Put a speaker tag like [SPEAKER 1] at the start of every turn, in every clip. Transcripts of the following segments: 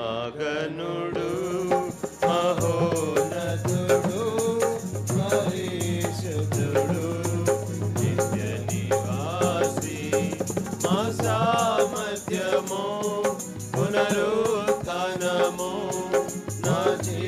[SPEAKER 1] మగనుడు మహోనదుడు
[SPEAKER 2] మహేషుడు
[SPEAKER 1] నిత్య నివాసి మసామధ్యమో పునరుత్నమో నా జీ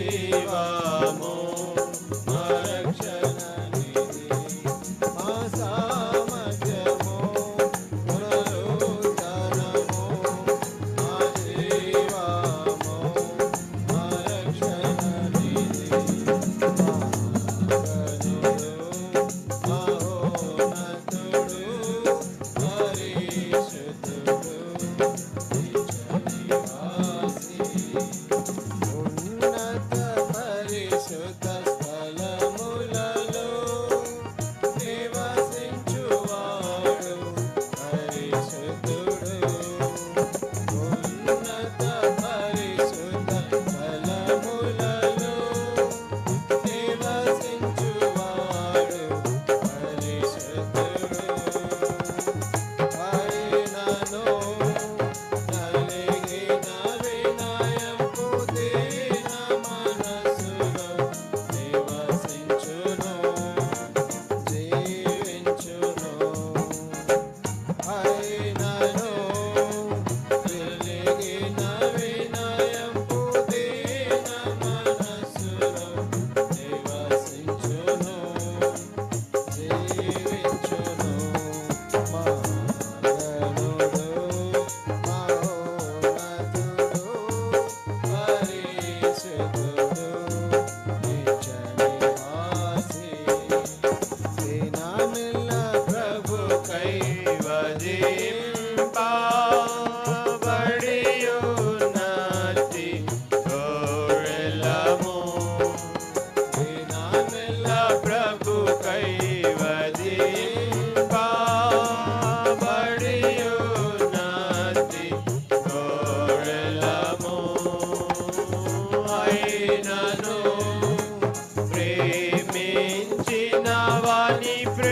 [SPEAKER 1] Bali Pre